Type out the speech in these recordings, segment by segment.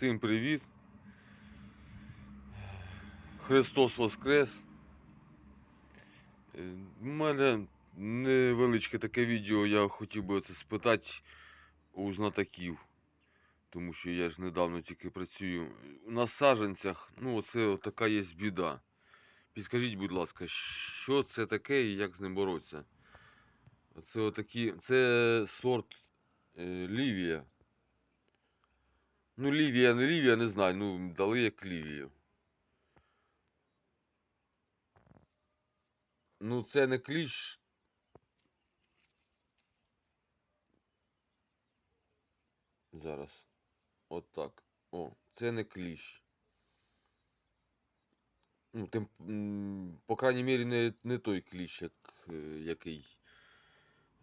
Всім привіт. Христос Воскрес. Е, У мене невеличке таке відео, я хотів би це спитати у знатоків. Тому що я ж недавно тільки працюю. На саджанцях, ну, оце така є біда. Підскажіть, будь ласка, що це таке і як з ним боротися? Це отакі. Це сорт е, Лівія. Ну, Лівія, не Лівія, не знаю. Ну, дали як Лівію. Ну, це не кліщ. Зараз. От так. О, це не кліщ. Ну, тим, по крайній мірі, не, не той кліщ, як, е, який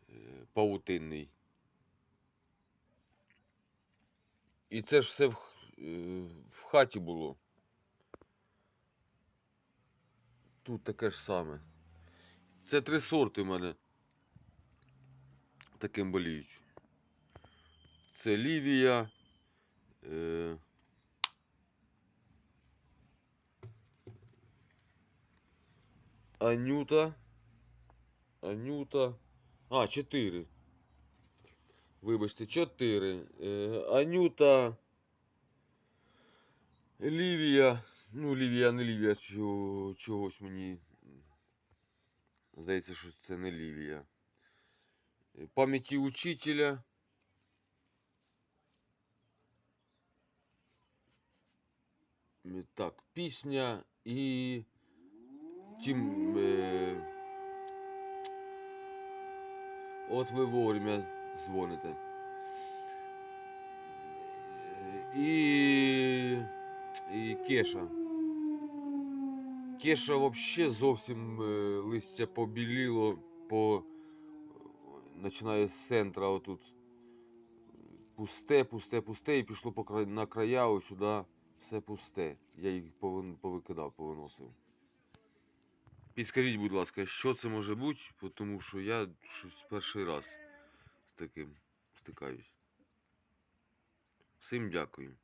е, І це ж все в, е, в хаті було. Тут таке ж саме. Це три сорти в мене таким боліють. Це Лівія. Е, Анюта. Анюта. А, чотири. Вибачте, чотири. Е, Анюта. Лівія. Ну, Лівія, не Лівія, чого, чогось мені. Здається, що це не Лівія. Е, Пам'яті учителя. Е, Так, пісня і. Тім. Е... От ви вовремя Дзвоните. І. І Кеша. Кеша вообще зовсім е, листя побіліло по. Починає з центра отут. Пусте, пусте, пусте, і пішло по кра... на края ось сюди все пусте. Я їх повин... повикидав, повиносив. Підскажіть, будь ласка, що це може бути, тому що я щось перший раз таким стикаюсь. Всім дякую.